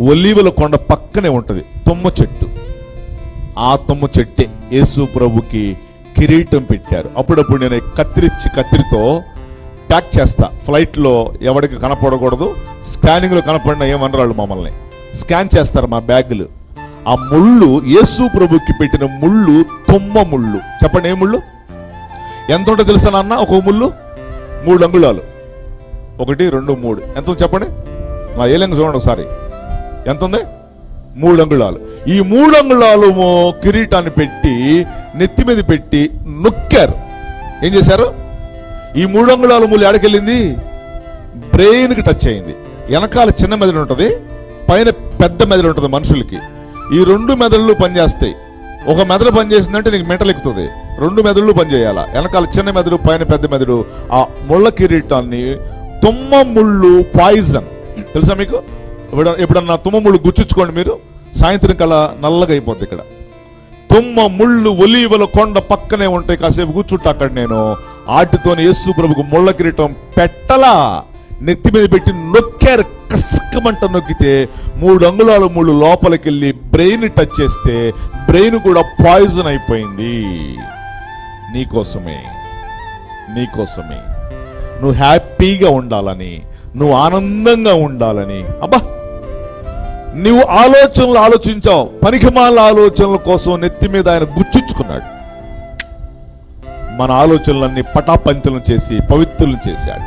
ఒలీవల కొండ పక్కనే ఉంటుంది తుమ్మ చెట్టు. ఆ తుమ్మ చెట్టే యేసు ప్రభుకి కిరీటం పెట్టారు. అప్పుడప్పుడు నేను కత్తిరించి కత్తిరితో ప్యాక్ చేస్తా. ఫ్లైట్లో ఎవరికి కనపడకూడదు స్కానింగ్లో కనపడిన ఏమనరాళ్ళు మమ్మల్ని. స్కాన్ చేస్తారు మా బ్యాగులు. ఆ ముళ్ళు యేసు ప్రభుకి పెట్టిన ముళ్ళు తుమ్మ ముళ్ళు. చెప్పండి ఏ ముళ్ళు? ఎంత ఉంటుందో తెలుసా నాన్న ఒక ముళ్ళు? మూడు అంగుళాలు. ఒకటి రెండు మూడు. ఎంత ఉంది చెప్పండి? నా ఏలంగా చూడండి ఒకసారి. ఎంత ఉంది మూడు అంగుళాలు ఈ మూడు అంగుళాలు కిరీటాన్ని పెట్టి నెత్తి మీద పెట్టి నొక్కారు. ఏం చేశారు? ఈ మూడు అంగుళాలు మూలు ఎడకెళ్ళింది బ్రెయిన్కి టచ్ అయింది. వెనకాల చిన్న మెదడు ఉంటుంది పైన పెద్ద మెదడు ఉంటుంది మనుషులకి. ఈ రెండు మెదళ్ళు పనిచేస్తాయి. ఒక మెదడు పనిచేసిందంటే నీకు మెంటల్ ఎక్కుతుంది. రెండు మెదళ్ళు పనిచేయాల? వెనకాల చిన్న మెదడు పైన పెద్ద మెదడు. ఆ ముళ్ళ కిరీటాన్ని తుమ్మ ముళ్ళు పాయిజన్. తెలుసా మీకు? ఎప్పుడన్నా తుమ్మ ముళ్ళు గుచ్చుకోండి మీరు? సాయంత్రం కల్లా నల్లగా అయిపోద్ది ఇక్కడ. తుమ్మ ముళ్ళు ఒలీవల కొండ పక్కనే ఉంటాయి. కాసేపు కూర్చుంటా అక్కడ నేను. ఆటితోని యేసు ప్రభుకు ముళ్ళ కిరీటం పెట్టలా. నెత్తి మీద పెట్టి నొక్కారు. కసకమంట నొక్కితే మూడు అంగుళాలు మూడు లోపలికి వెళ్ళి బ్రెయిన్ టచ్ చేస్తే బ్రెయిన్ కూడా పాయిజన్ అయిపోయింది. నీకోసమే నీకోసమే నువ్వు హ్యాపీగా ఉండాలని నువ్వు ఆనందంగా ఉండాలని. అబ్బా! నీవు ఆలోచనలు ఆలోచించావు పనికిమాల ఆలోచనల కోసం నెత్తి మీద ఆయన గుచ్చుచ్చుకున్నాడు మన ఆలోచనలన్నీ పటాపంచలను చేసి పవిత్రులను చేశాడు.